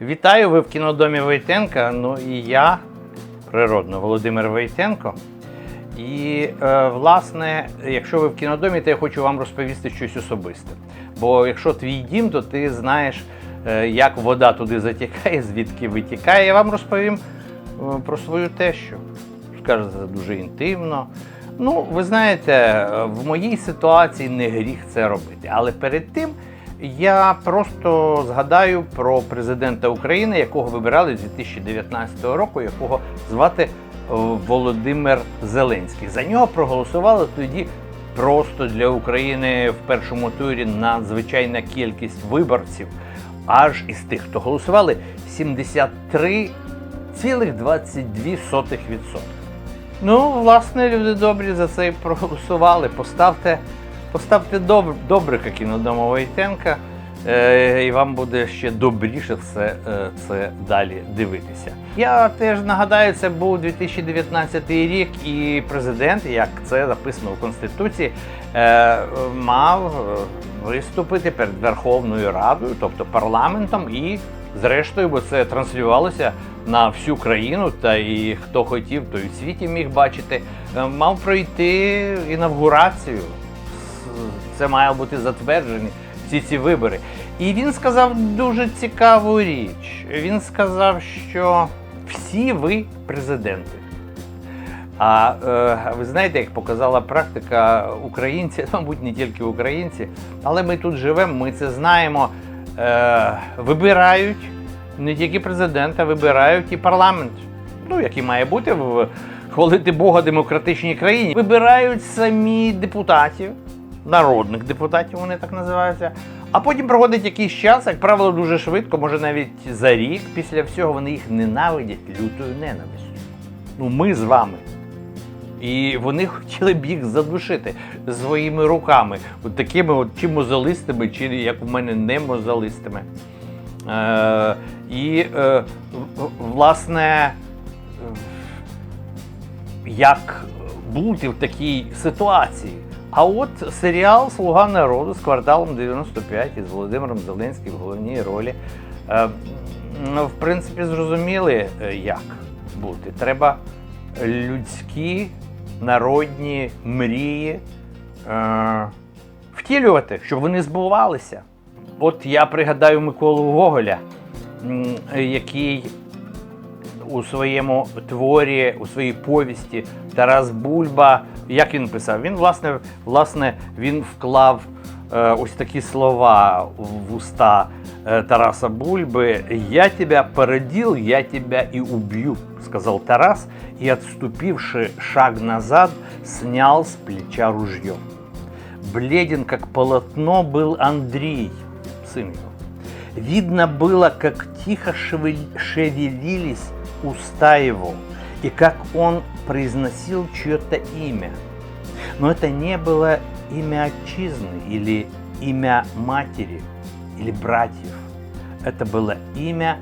Вітаю, ви в кінодомі Войтенка. Ну і я, природно, Володимир Войтенко. І, е, власне, якщо ви в кінодомі, то я хочу вам розповісти щось особисте. Бо якщо твій дім, то ти знаєш, е, як вода туди затікає, звідки витікає. Я вам розповім е, про свою тещу. Скажете, дуже інтимно. Ну, ви знаєте, е, в моїй ситуації не гріх це робити. Але перед тим я просто згадаю про президента України, якого вибирали з 2019 року, якого звати е, Володимир Зеленський. За нього проголосували тоді просто для України в першому турі надзвичайна кількість виборців. Аж із тих, хто голосували, 73,22%. Ну, власне, люди добрі за це і проголосували. Поставте, поставте доб, добрика кінодому Войтенка, е, і вам буде ще добріше все е, це далі дивитися. Я теж нагадаю, це був 2019 рік, і президент, як це записано в Конституції, е, мав виступити перед Верховною Радою, тобто парламентом, і зрештою, бо це транслювалося на всю країну, та і хто хотів, той у світі міг бачити, мав пройти інавгурацію. Це має бути затверджені всі ці вибори. І він сказав дуже цікаву річ. Він сказав, що всі ви президенти. А е, ви знаєте, як показала практика, українці, мабуть, не тільки українці, але ми тут живемо, ми це знаємо. Е, вибирають не тільки президента, вибирають і парламент. Ну, який має бути в хвалити Бога демократичній країні. Вибирають самі депутатів, народних депутатів, вони так називаються. А потім проходить якийсь час, як правило, дуже швидко, може навіть за рік. Після всього вони їх ненавидять лютою ненавистю. Ну, ми з вами. І вони хотіли б їх задушити своїми руками, от такими от чи мозолистими, чи як у мене не мозолистими. Е, і, е, власне, як бути в такій ситуації? А от серіал Слуга народу з кварталом 95 із Володимиром Зеленським в головній ролі. е, Ну, в принципі, зрозуміли, е, як бути. Треба людські народні мрії е, втілювати, щоб вони збувалися. От я пригадаю Миколу Гоголя, який у своєму творі, у своїй повісті Тарас Бульба, як він писав? Він, власне, власне він вклав е, ось такі слова в уста е, Тараса Бульби. Я тебя породил, я тебя и убью, сказал Тарас, и, отступивши шаг назад, снял с плеча ружье. Бледен, как полотно, был Андрей, сын его. Видно было, как тихо шевель- шевелились уста его, и как он произносил чье-то имя. Но это не было имя отчизны или имя матери или братьев. Это было ім'я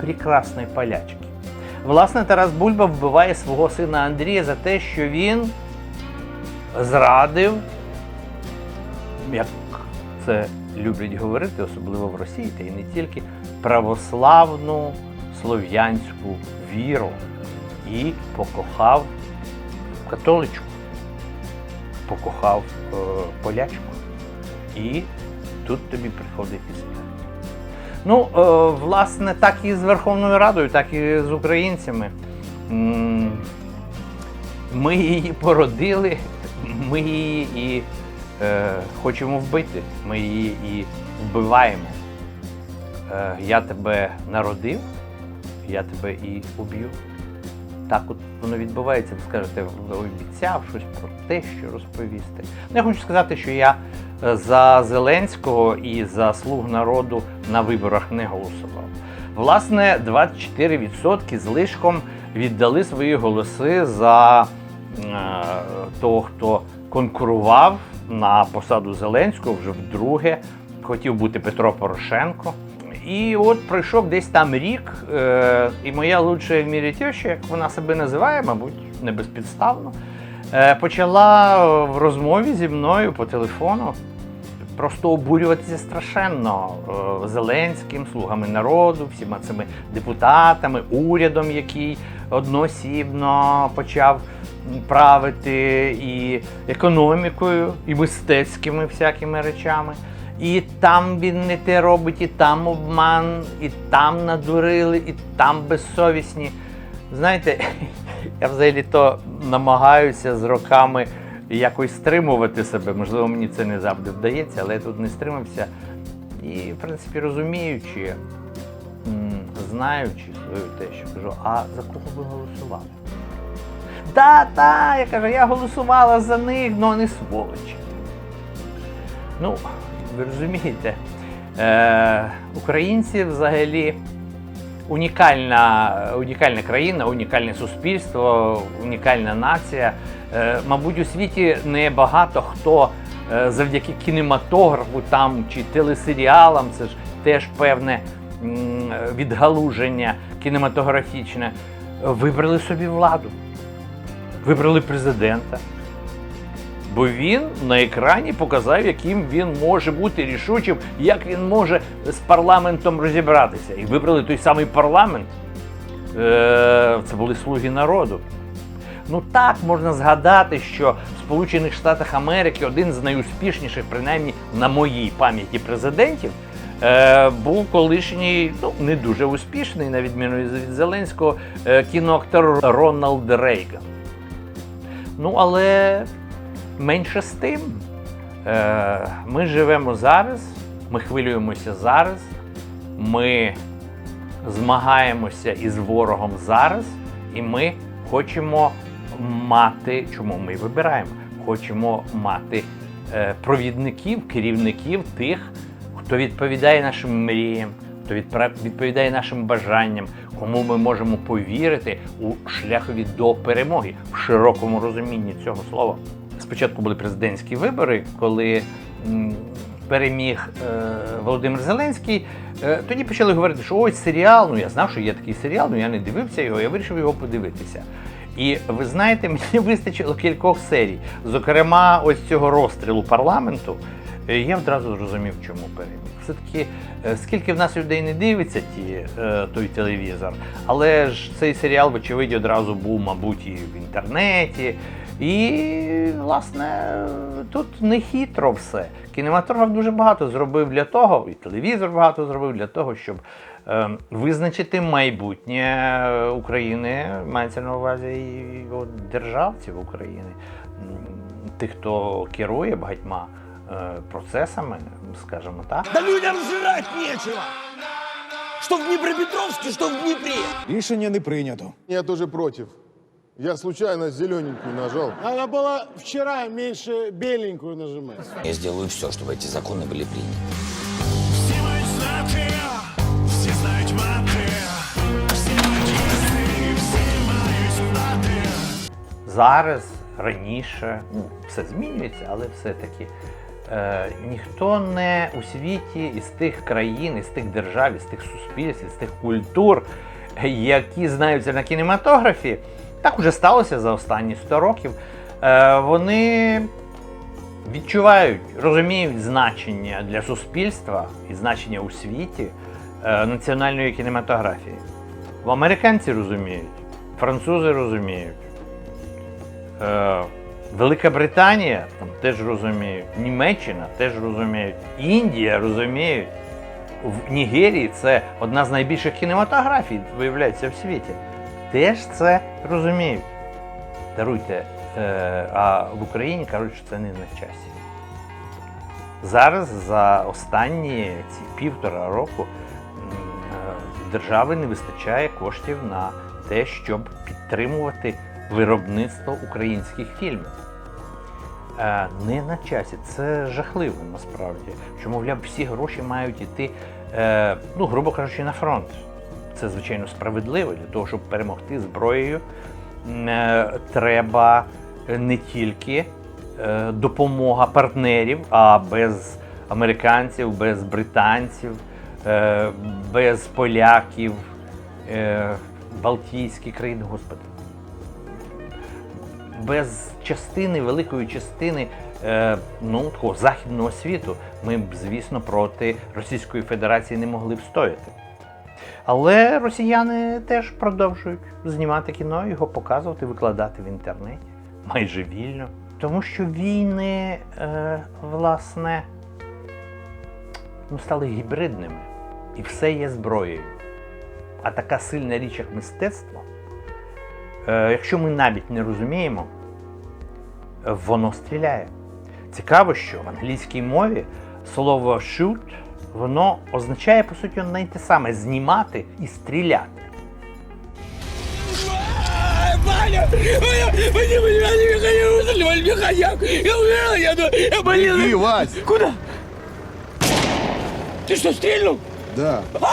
прекрасної полячки. Власне, Тарас Бульба вбиває свого сина Андрія за те, що він зрадив як це люблять говорити, особливо в Росії, та й не тільки православну слов'янську віру і покохав католичку, покохав е, полячку. І тут тобі приходить і смерть. Ну, е, власне, так і з Верховною Радою, так і з українцями. Ми її породили, ми її і е, хочемо вбити, ми її і вбиваємо. Е, я тебе народив, я тебе і уб'ю. Так от воно відбувається, ви скажете, обіцяв щось про те, що розповісти. Ну, я хочу сказати, що я е, за Зеленського і за слуг народу на виборах не голосував. Власне, 24% з лишком віддали свої голоси за е, того, хто конкурував на посаду Зеленського вже вдруге. Хотів бути Петро Порошенко. І от пройшов десь там рік, е, і моя лучша в мірі теща, як вона себе називає, мабуть, не безпідставно, е, почала в розмові зі мною по телефону просто обурюватися страшенно е, Зеленським, слугами народу, всіма цими депутатами, урядом, який одноосібно почав правити і економікою, і мистецькими всякими речами. І там він не те робить, і там обман, і там надурили, і там безсовісні. Знаєте, я взагалі то намагаюся з роками якось стримувати себе. Можливо, мені це не завжди вдається, але я тут не стримався. І, в принципі, розуміючи, знаючи свою те, що кажу, а за кого ви голосували? Та, та, я кажу, я голосувала за них, але вони сволочі. Ну, ви розумієте, е, українці взагалі унікальна, унікальна країна, унікальне суспільство, унікальна нація. Е, мабуть, у світі не багато хто е, завдяки кінематографу там чи телесеріалам, це ж теж певне м, відгалуження кінематографічне, вибрали собі владу, вибрали президента. Бо він на екрані показав, яким він може бути рішучим, як він може з парламентом розібратися. І вибрали той самий парламент. Е, Це були слуги народу. Ну так можна згадати, що в Сполучених Штатах Америки один з найуспішніших, принаймні на моїй пам'яті президентів, е, був колишній, ну не дуже успішний, на відміну від Зеленського, е, кіноактор Рональд Рейган. Ну, але менше з тим. Е, ми живемо зараз, ми хвилюємося зараз, ми змагаємося із ворогом зараз, і ми хочемо мати, чому ми вибираємо, хочемо мати е, провідників, керівників тих, хто відповідає нашим мріям, хто відповідає нашим бажанням, кому ми можемо повірити у шляхові до перемоги в широкому розумінні цього слова. Спочатку були президентські вибори, коли переміг е, Володимир Зеленський. Е, тоді почали говорити, що ось серіал. Ну я знав, що є такий серіал, але я не дивився його, я вирішив його подивитися. І ви знаєте, мені вистачило кількох серій. Зокрема, ось цього розстрілу парламенту. Е, Я одразу зрозумів, чому переміг. Все-таки, скільки в нас людей не дивиться ті, той телевізор, але ж цей серіал, вочевидь, одразу був, мабуть, і в інтернеті. І, власне, тут не хитро все. Кінематограф дуже багато зробив для того, і телевізор багато зробив для того, щоб е, визначити майбутнє України, мається на увазі і державців України, тих, хто керує багатьма е, процесами, скажімо так. Да людям жрать нечего! Что в Днепропетровске, что в Днепре! Рішення не прийнято. Я тоже против. Я случайно зелененькую нажал. Надо было вчера меньше беленькую нажимать. Я сделаю все, чтобы эти законы были приняты. Всі мають знати, всі знають мати, всі мають їсти, всі мають знати. зараз, раніше, ну, все змінюється, але все-таки е, ніхто не у світі із тих країн, із тих держав, із тих суспільств, із тих культур, е, які знаються на кінематографі, так уже сталося за останні 100 років. Е, вони відчувають, розуміють значення для суспільства і значення у світі е, національної кінематографії. В американці розуміють, французи розуміють. Е, Велика Британія там теж розуміють, Німеччина теж розуміють, Індія розуміють. В Нігерії це одна з найбільших кінематографій, виявляється, в світі. Теж це розуміють. Даруйте, е, а в Україні кажуть, що це не на часі. Зараз за останні ці півтора року е, держави не вистачає коштів на те, щоб підтримувати виробництво українських фільмів. Е, Не на часі. Це жахливо насправді. Що, мовляв, всі гроші мають йти, ну, грубо кажучи, на фронт. Це, звичайно, справедливо. Для того, щоб перемогти зброєю, е, треба не тільки е, допомога партнерів, а без американців, без британців, е, без поляків, Балтійські країни, господи без частини, великої частини ну, такого західного світу, ми б, звісно, проти Російської Федерації не могли б стояти. Але росіяни теж продовжують знімати кіно, його показувати, викладати в інтернеті майже вільно. Тому що війни, е, власне, ну, стали гібридними. І все є зброєю. А така сильна річ, як мистецтво, е, якщо ми навіть не розуміємо, воно стріляє. Цікаво, що в англійській мові слово shoot воно означає, по суті, не те саме знімати і стріляти. Ваня! Ваня! Ваня! Ваня! Я умирал! Я, я болел! Беги, Вась! Куда? Ты что, стрельнул? Да. Мой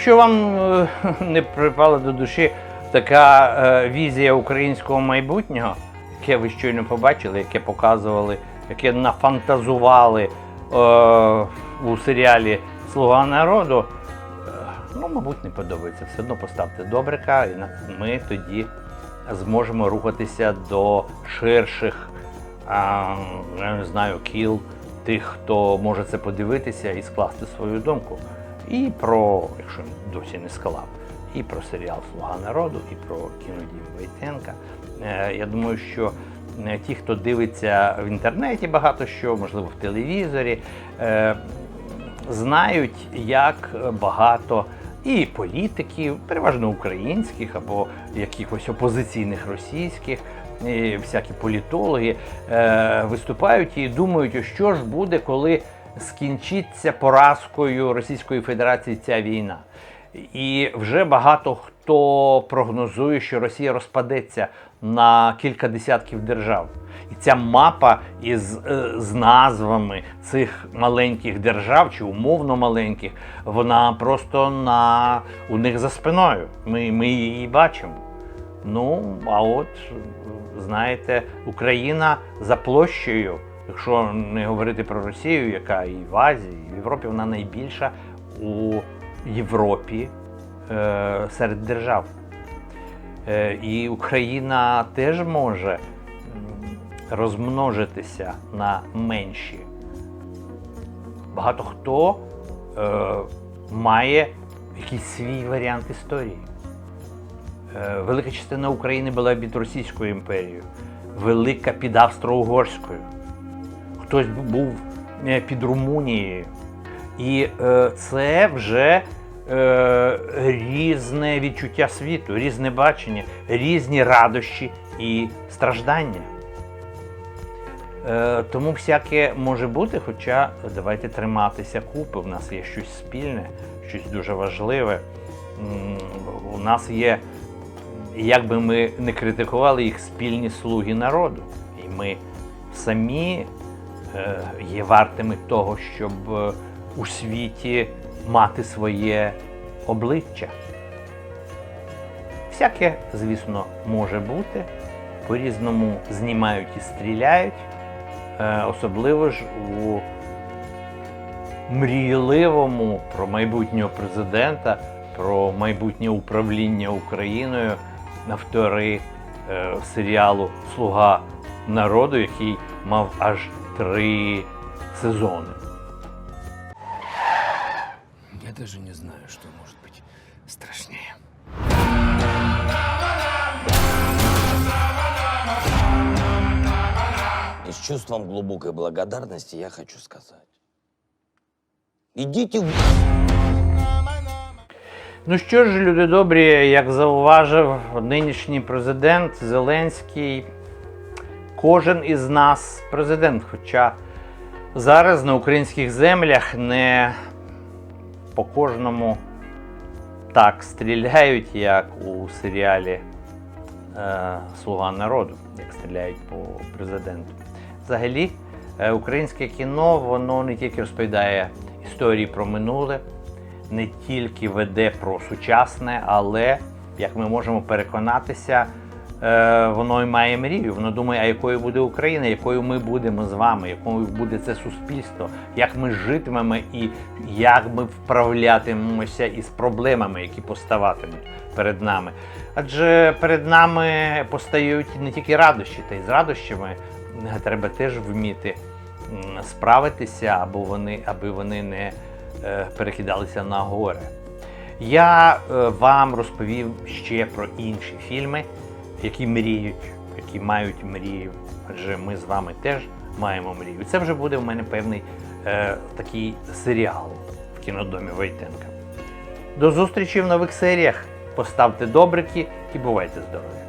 Якщо вам е, не припала до душі така е, візія українського майбутнього, яке ви щойно побачили, яке показували, яке нафантазували е, у серіалі Слуга народу, е, ну, мабуть, не подобається. Все одно поставте добрика, і ми тоді зможемо рухатися до ширших, а, я не знаю, кіл тих, хто може це подивитися і скласти свою думку. І про, якщо досі не склав, і про серіал Слуга народу, і про кінодім Войтенка. Е, Я думаю, що е, ті, хто дивиться в інтернеті багато що, можливо, в телевізорі, е, знають, як багато і політиків, переважно українських або якихось опозиційних російських, і всякі політологи е, виступають і думають, що ж буде, коли скінчиться поразкою Російської Федерації ця війна. І вже багато хто прогнозує, що Росія розпадеться на кілька десятків держав. І ця мапа із е, з назвами цих маленьких держав чи умовно маленьких, вона просто на у них за спиною. Ми, ми її бачимо. Ну, а от, знаєте, Україна за площею, якщо не говорити про Росію, яка і в Азії, і в Європі, вона найбільша у Європі е, серед держав. Е, і Україна теж може розмножитися на менші. Багато хто е, має якийсь свій варіант історії. Е, Велика частина України була під Російською імперією, велика під Австро-Угорською. Хтось був е, під Румунією. І е, це вже е, різне відчуття світу, різне бачення, різні радощі і страждання. Е, тому всяке може бути, хоча давайте триматися купи. У нас є щось спільне, щось дуже важливе. У нас є, як би ми не критикували їх, спільні слуги народу. І ми самі е, є вартими того, щоб у світі мати своє обличчя. Всяке, звісно, може бути. По-різному знімають і стріляють. Е, Особливо ж у мрійливому про майбутнього президента, про майбутнє управління Україною автори е, серіалу Слуга народу, який мав аж три сезони. Даже не знаю, что может быть страшнее. И с чувством глубокой благодарности я хочу сказать. Идите в... Ну що ж, люди добрі, як зауважив нинішній президент Зеленський, кожен із нас президент. Хоча зараз на українських землях не по кожному так стріляють, як у серіалі е, Слуга народу, як стріляють по президенту. Взагалі, е, українське кіно воно не тільки розповідає історії про минуле, не тільки веде про сучасне, але, як ми можемо переконатися, воно і має мрію. Воно думає, а якою буде Україна, якою ми будемо з вами, якою буде це суспільство, як ми житимемо і як ми вправлятимемося із проблемами, які поставатимуть перед нами. Адже перед нами постають не тільки радощі, та й з радощами треба теж вміти справитися, або вони, аби вони не е, перекидалися на горе. Я е, вам розповів ще про інші фільми, які мріють, які мають мрію. Адже ми з вами теж маємо мрію. Це вже буде в мене певний е, такий серіал в кінодомі Войтенка. До зустрічі в нових серіях. Поставте добрики і бувайте здорові!